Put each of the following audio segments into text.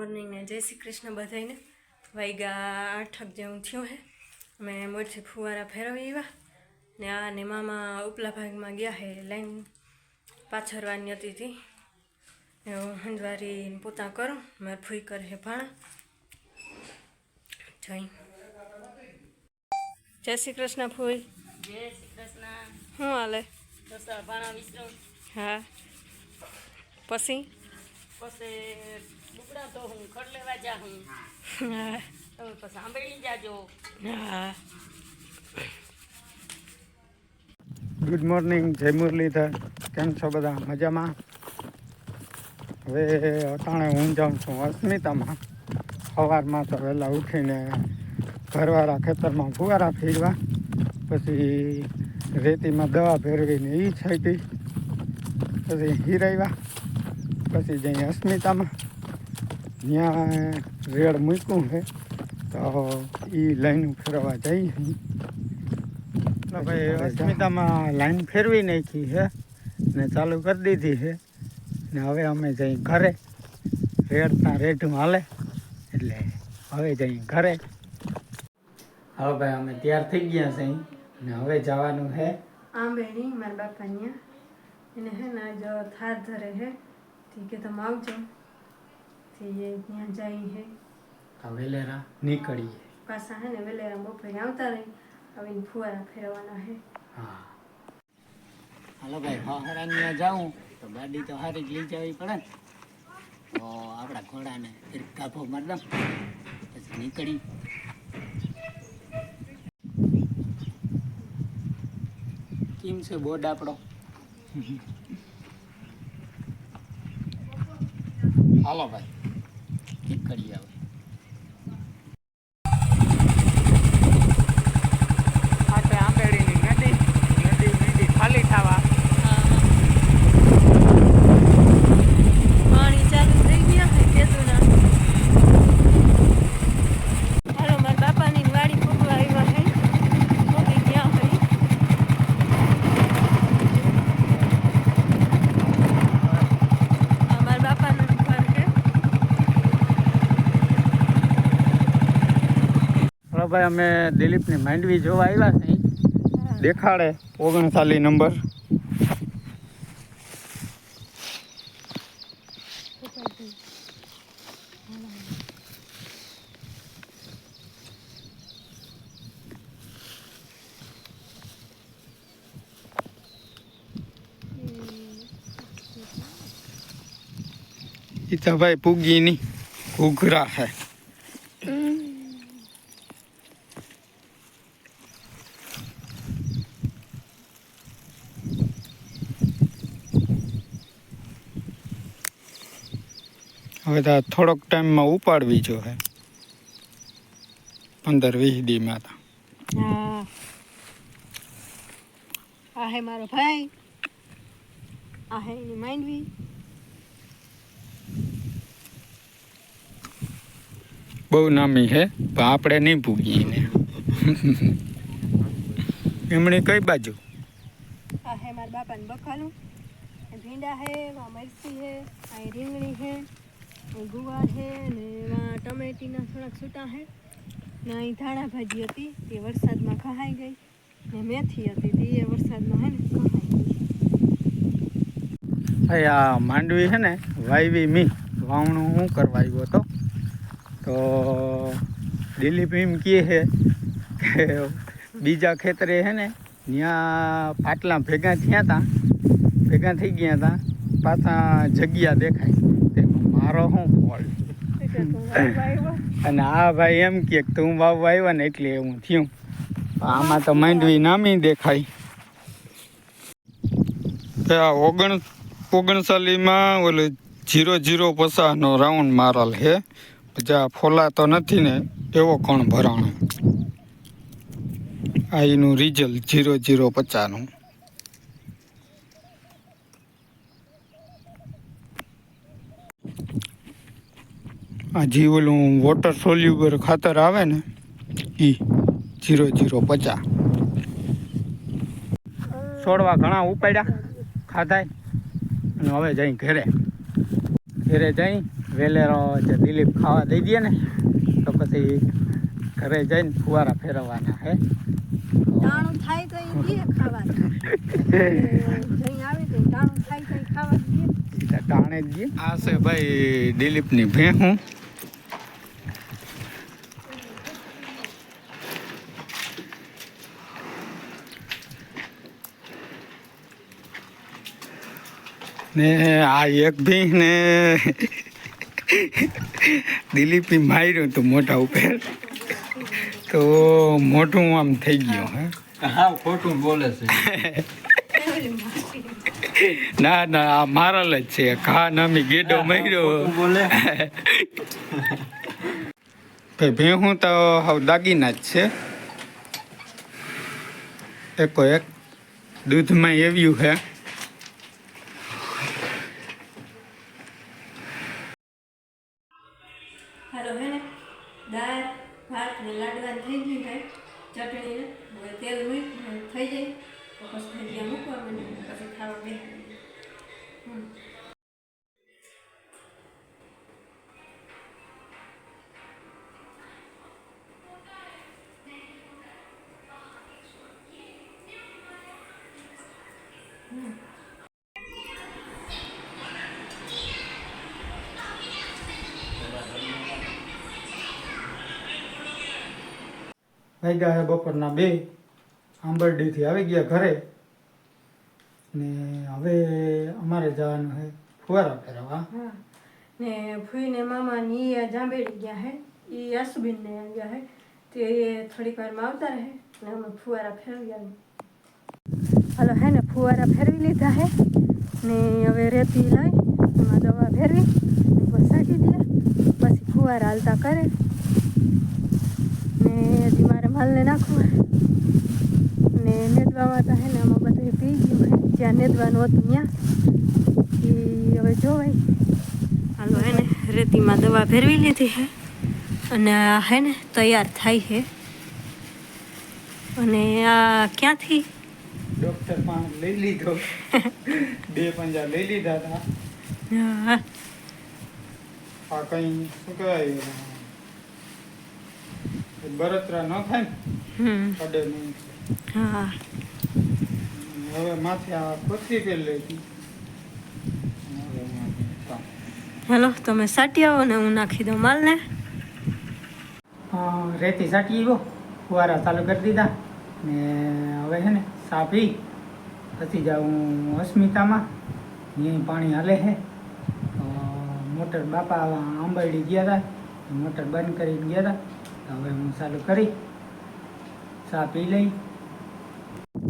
Morning ને જય શ્રી કૃષ્ણ બધાને વાઈગા આઠક જેવું થયું હે. અમે મોરથી ફુવારા ફેરવી આવ્યા ને આ ને મામા ઉપલા ભાગમાં ગયા હે લાઈન પાછળવાની હતી તી ને હું હંજવારી પોતા કરું મારે ફૂઈ કરે હે ભાણા. જઈ જય શ્રી કૃષ્ણ ફૂઈ જય શ્રી કૃષ્ણ. શું હાલે? ભાણા વિશ્રમ હા. પછી? પછી ડુકડા તો હું ખડ લેવા જા હું. તમે પછી સાંભળી જાજો. ગુડ મોર્નિંગ જય મુરલીધર. કેમ છો બધા? મજામાં? હવે અટાણે હું જાઉં છું અસ્મિતામાં. સવારમાં તો વહેલા ઉઠીને ઘરવાળા ખેતરમાં ફુવારા ફેરવા પછી રેતીમાં દવા ફેરવીને એ છાંટી પછી હીરાવ્યા પછી જઈ અસ્મિતામાં. ત્યાં રેડ મૂક્યું છે. તો એ લાઈન ફેરવા જઈએ ભાઈ અસ્મિતામાં લાઈન ફેરવી નાખી છે ને ચાલુ કરી દીધી છે. ને હવે અમે જઈ ઘરે. રેડતા રેઢું હાલે. એટલે હવે જઈ ઘરે. હવે ભાઈ અમે તૈયાર થઈ ગયા છે. ને હવે જવાનું છે. આંબેડી મારા બાપા એને હે ને જો થાર ધરે હે ઠીક તમે આવજો થી એ ત્યાં જાય હે. વેલેરા નીકળીએ. પાછા હે ને વેલેરા બપોરે આવતા રહી આવીને ફુવારા ફેરવાના હે. હા. હાલો ભાઈ હારાની જાઉં તો ગાડી તો હારી જ લઈ જવી પડે ને. તો આપણા ઘોડાને ફિર કાફો મારી દઉં. પછી નીકળી. કેમ છે બોર્ડ આપણો? હાલો ભાઈ. નીકળીએ કરી આપણે આંબેડીની નદી નદી નદી ખાલી થવા પાણી ચાલુ થઈ ગયા હે ખેતુના હાલો મારા બાપાની વાડી પૂગવા આવ્યા હે પૂગી ગયા હે આ મારા બાપાનું ઘર છે હવે ભાઈ અમે દિલીપની માંડવી જોવા આવ્યા છે. દેખાડે ઓગણચાલીસ નંબર. ઈ ભાઈ પૂગી ની ઘૂઘરા હે. હવે તો થોડોક ટાઈમમાં ઉપાડવી જોઈએ પંદર વીસ દીમાં તો. હા. આ હે મારો ભાઈ. આ હે એની માંડવી. બહુ નામી છે પણ આપણે નહીં પૂગીએ ને એમણે કઈ બાજુ? આ હે મારા બાપાને બખાલું ભીંડા હે આ મરચી હે આ રીંગણી હે. આ ગુવાર છે ને ટમેટીના થોડાક છૂટા છે ને અહીં ધાણા ભાજી હતી, તે વરસાદમાં ખહાઈ ગઈ. ને મેથી હતી, તે એ વરસાદમાં હે ને ખહાઈ ગઈ. આ માંડવી છે ને, વાયવી મી. વાવણું હું કરવા આવ્યો હતો. તો દિલીપ એમ કહે છે કે બીજા ખેતરે છે ને ત્યાં પાટલા ભેગા થયા હતા ભેગા થઈ ગયા હતા પાછા જગ્યા દેખાય. મારો શું ફોલ્ટ. અને આ ભાઈ એમ કે તું વાવવા આવ્યા ને એટલે એવું થયું. આમાં તો માંડવી નામી દેખાય. આ ઓગણ ઓગણસાલીમાં ઓલું જીરો જીરો પચાસનો રાઉન્ડ મારલ હે. જ્યાં ફોલાતો નથી ને એવો કોણ ભરાણો? આ એનું રિઝલ્ટ જીરો જીરો પચાસનું આ જે ઓલું વોટર સોલ્યુબર ખાતર આવે ને એ જીરો જીરો પચાસ. છોડવા ઘણા ઉપાડ્યા ખાધાય. અને હવે જઈ ઘરે. ઘરે જઈ વેલેરો જે દિલીપ ખાવા દઈ દે ને તો પછી ઘરે જઈને ફુવારા ફેરવવાના હે. ટાણું થાય તો એ દે ખાવાનું. જઈ આવે તો ટાણું થાય તો ખાવા દે. ટાણે જ દે. આ છે ભાઈ દિલીપની ભેહું. ને આ એક ભી ને દિલીપી માર્યું હતું મોટા ઉપર. તો મોટું આમ થઈ ગયું હે. હા ખોટું બોલે છે. ના ના આ મારલ જ છે. ખા નામી ગેડો માર્યો. બોલે. ભેહું તો હવે દાગીના જ છે. એકો એક દૂધમાં એવ્યું છે. હાલો, હે ને? દાળ, ભાત ને લાડવા થઈ ગયું કાંઈ? ચટણી ને? હવે તેલ મૂકી થઈ જાય. તો પછી ભજીયા મૂકવા મને, પછી ખાવા બે વાગ્યા છે બપોરના બે. આંબરડીથી આવી ગયા ઘરે. ને હવે અમારે જવાનું છે ફુવારા ફેરવા હા. ને ફૂઈને મામા ની જાંબેડી ગયા હે એ યશબીન ને ગયા હે તે થોડીક વારમાં આવતા રહે ને અમે ફુવારા ફેરવી આવી હાલો, હે ને, ફુવારા ફેરવી લીધા હે ને હવે રેતી લઈ એમાં દવા ફેરવી પછી સાટી દે પછી ફુવારા હાલતા કરે. ને હજી નાખું હે ને નેદવામાં તો હે ને આમાં બધું પી ગયું હે. જ્યાં નેદવાનું હતું ત્યાં. એ હવે જોવાય. હાલો હે ને રેતીમાં દવા ફેરવી લીધી છે અને આ હે ને તૈયાર થાય છે અને આ ક્યાંથી? ડોક્ટર પણ લઈ લીધો. બે પંજા લઈ લીધા હતા આ કઈ શું કહેવાય? બળતરા ન થાય ને હમ. પડે નહીં. હા. હવે માથે આ કોથરી પહેરી લેતી હેલો તમે સાટી આવો ને હું નાખી દઉં માલને. રેતી સાટી આવ્યો ફુવારા ચાલુ કરી દીધા. ને હવે છે ને સાપી પછી જાઉં અસ્મિતામાં. અહીં પાણી હાલે છે તો મોટર બાપા આંબરડી ગયા હતા મોટર બંધ કરીને ગયા હતા હવે હું ચાલુ કરી ચા પી લઈ.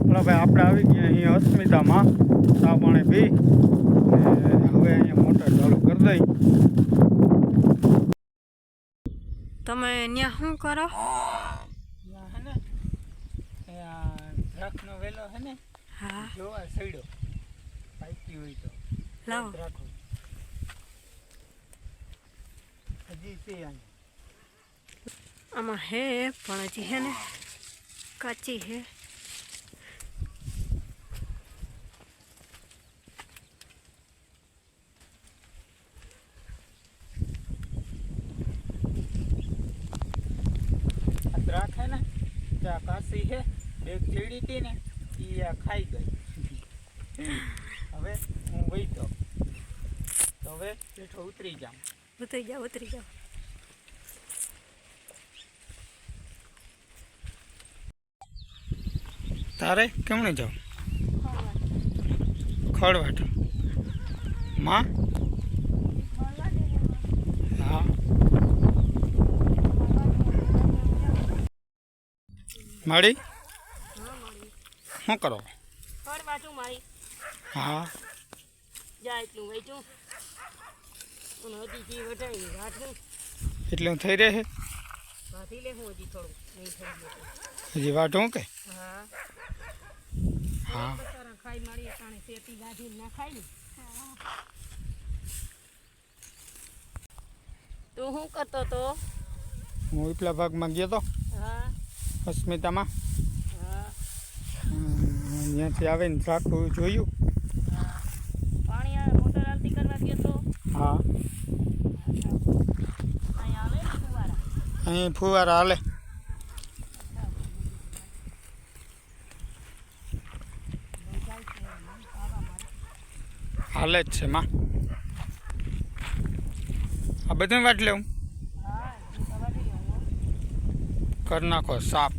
હલો ભાઈ આપણે આવી ગયા અહીંયા અસ્મિતામાં ચા પાણી પી. હવે અહીંયા મોટર ચાલુ કરી દઈ. તમે અહીંયા શું કરો? હે ને એ વેલો હે ને હા. જોવા સડ્યો. પાકી હોય તો. લાવો. રાખો હજી છે અહીંયા. આમાં હે પણ હજી હે ને કાચી હે આ દ્રાક્ષ હે ને ત્યાં કાશી છે એક ચીડી હતી ને એ આ ખાઈ ગઈ હવે હું વહીતો તો હવે બેઠો ઉતરી જાઉં ઉતરી જાઓ ઉતરી જાઓ તારે? કેમણે જાવ ખળવાટ. માં? હા. માડી શું કરો? હા. એટલે થઈ રહે? હજી વાટું કે? હા. હા. ખાઈ મળી તું શું કરતો તો? હું ઉપલા ભાગમાં ગયો તો હા. અસ્મિતામાં. હા. અહીંયાથી આવીને ઝાકું જોયું. પાણી મોટર આરતી કરવા ગયો તો? હા. અહીં ફુવારા હાલે. હાલે જ છે, માં. આ બધું વાટ લેવું? કરી નાખો સાફ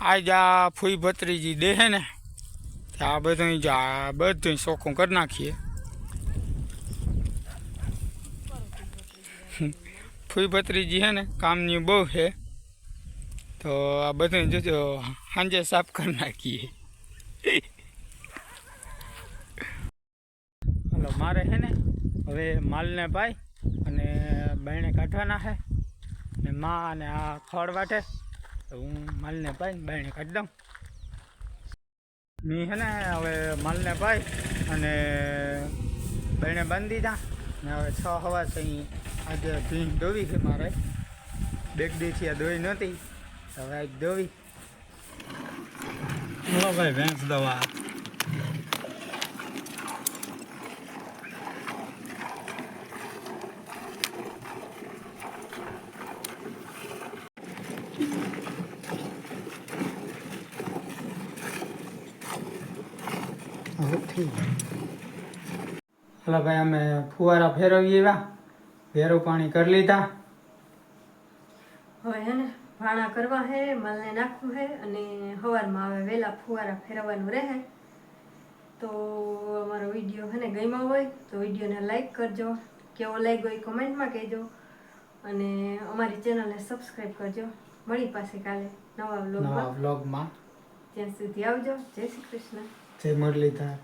આ જા ફૂઈ ભત્રીજી દેહે ને આ બધું જ બધું શોખું કરી નાખીએ. ફૂઈ ભત્રીજી હે ને, કામની બહુ છે તો આ બધું જોજો સાંજે સાફ કરી નાખીએ હાલો મારે છે ને, હવે માલને પાઈ અને બહેણે કાઢવાના છે. ને માં અને આ ખડ વાટે. તો હું માલને પાઈ બહેણે કાઢી દઉં. મેં છે ને હવે માલને પાઈ અને બહેણે બાંધી દીધા. ને હવે છ હવા અહીં. આજે ભીંગ દોવી છે મારે. બેગ દીથી આ દોઈ નહોતી. હવે આજ દોવી ભાઈ ભેંસ દવા. હલો ભાઈ અમે ફુવારા ફેરવી એવા. ભેરું પાણી કરી લીધા. હવે હે ને ભાણા કરવા હે માલને નાખવું હે અને સવારમાં હવે વહેલા ફુવારા ફેરવવાનું રહે. તો અમારો વીડિયો હે ને ગમ્યો હોય તો વિડીયોને લાઈક કરજો. કેવો લાગ્યો એ કોમેન્ટમાં કહેજો. અને અમારી ચેનલને સબસ્ક્રાઈબ કરજો. મળી પાસે કાલે નવા વ્લોગમાં ત્યાં સુધી આવજો. જય શ્રી કૃષ્ણ. જય મુરલીધર.